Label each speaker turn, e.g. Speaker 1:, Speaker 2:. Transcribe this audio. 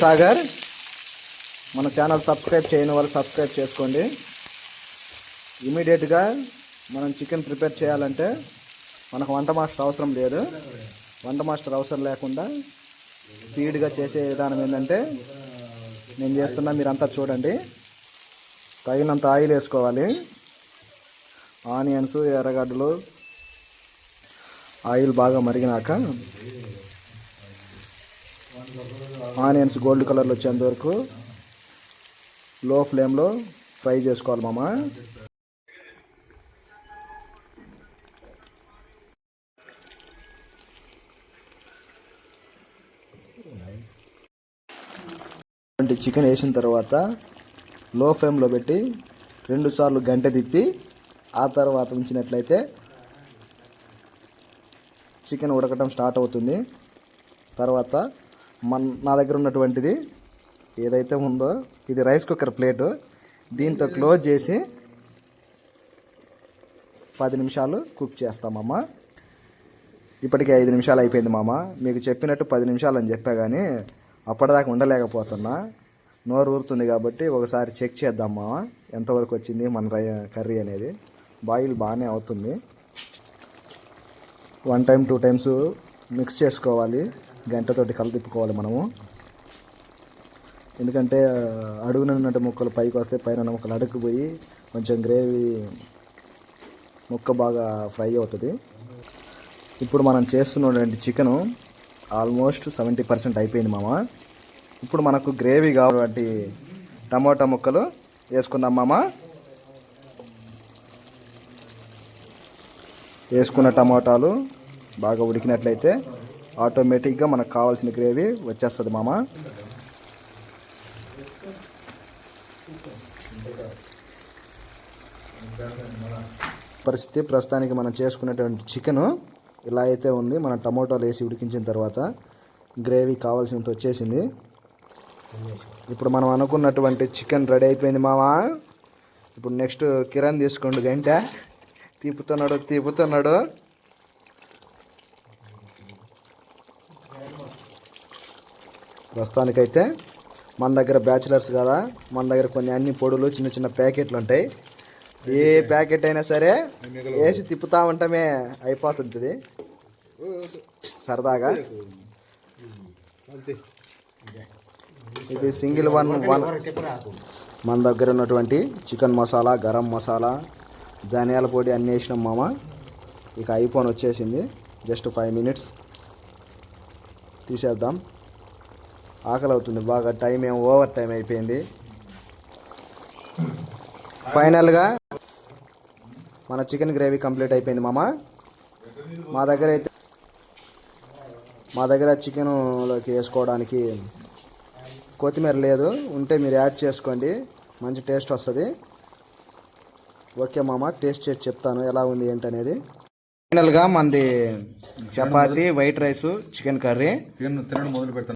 Speaker 1: సాగర్ మన channel subscribe చేయని వాళ్ళు సబ్స్క్రైబ్ చేసుకోండి. ఇమీడియట్గా మనం చికెన్ ప్రిపేర్ చేయాలంటే మనకు వంట మాస్టర్ అవసరం లేదు. వంట మాస్టర్ అవసరం లేకుండా స్పీడ్గా చేసే విధానం ఏంటంటే నేను చేస్తున్నా మీరంతా చూడండి. తగినంత ఆయిల్ వేసుకోవాలి. ఆనియన్స్ ఎర్రగడ్డలు ఆయిల్ బాగా మరిగినాక ఆనియన్స్ గోల్డ్ కలర్లో వచ్చేంత వరకు లో ఫ్లేమ్లో ఫ్రై చేసుకోవాలి మామ. చికెన్ వేసిన తర్వాత లో ఫ్లేమ్లో పెట్టి రెండు సార్లు గంట తిప్పి ఆ తర్వాత ఉంచినట్లయితే చికెన్ ఉడకటం స్టార్ట్ అవుతుంది. తర్వాత మన నా దగ్గర ఉన్నటువంటిది ఏదైతే ఉందో ఇది రైస్ కుక్కర్ ప్లేటు. దీంతో క్లోజ్ చేసి పది నిమిషాలు కుక్ చేస్తామమ్మా ఇప్పటికే ఐదు నిమిషాలు అయిపోయింది మామ. మీకు చెప్పినట్టు పది నిమిషాలు అని చెప్పా కానీ అప్పటిదాకా ఉండలేకపోతున్నా. నోరు ఊరుతుంది కాబట్టి ఒకసారి చెక్ చేద్దాం మామ. ఎంతవరకు వచ్చింది మన రై కర్రీ అనేది. బాయిల్ బాగానే అవుతుంది. One time two times mix చేసుకోవాలి. గంటతోటి కలదిప్పుకోవాలి మనము. ఎందుకంటే అడుగున ఉన్నట్టు ముక్కలు పైకి వస్తే పైన ఉన్న ముక్కలు అడుక్కుపోయి కొంచెం గ్రేవీ ముక్క బాగా ఫ్రై అవుతుంది. ఇప్పుడు మనం చేస్తున్నటువంటి చికెను ఆల్మోస్ట్ సెవెంటీ పర్సెంట్ అయిపోయింది మామ. ఇప్పుడు మనకు గ్రేవీ కావాలంటే టమాటా ముక్కలు వేసుకుందాం మామ. వేసుకున్న టమాటాలు బాగా ఉడికినట్లయితే ఆటోమేటిక్గా మనకు కావాల్సిన గ్రేవీ వచ్చేస్తుంది మామ. పరిస్థితి ప్రస్తుతానికి మనం చేసుకునేటువంటి చికెను ఇలా అయితే ఉంది. మనం టమోటాలు వేసి ఉడికించిన తర్వాత గ్రేవీ కావాల్సినంత వచ్చేసింది. ఇప్పుడు మనం అనుకున్నటువంటి చికెన్ రెడీ అయిపోయింది మామా. ఇప్పుడు నెక్స్ట్ కిరణ్ తీసుకోండి గంట. తీపుతున్నాడు తీపుతున్నాడు. ప్రస్తుతానికైతే మన దగ్గర బ్యాచులర్స్ కదా మన దగ్గర కొన్ని అన్ని పొడులు చిన్న చిన్న ప్యాకెట్లు ఉంటాయి. ఏ ప్యాకెట్ అయినా సరే వేసి తిప్పుతా ఉంటామే అయిపోతుంది సరదాగా. ఇది సింగిల్ వన్ వన్. మన దగ్గర ఉన్నటువంటి చికెన్ మసాలా గరం మసాలా ధనియాల పొడి అన్నీ వేసినాం మామ. ఇక ఐఫోన్ వచ్చేసింది. Just five minutes. తీసేద్దాం. ఆకలి అవుతుంది బాగా టైం ఏం ఓవర్ టైం అయిపోయింది. ఫైనల్గా మన చికెన్ గ్రేవీ కంప్లీట్ అయిపోయింది మామ. మా దగ్గర అయితే మా దగ్గర చికెన్లోకి వేసుకోవడానికి కొత్తిమీర లేదు. ఉంటే మీరు యాడ్ చేసుకోండి. మంచి టేస్ట్ వస్తుంది. ఓకే మామ టేస్ట్ చేసి చెప్తాను ఎలా ఉంది ఏంటి అనేది ఫైనల్గా మంది chapati white rice chicken curry.
Speaker 2: తినడం మొదలు పెడతాను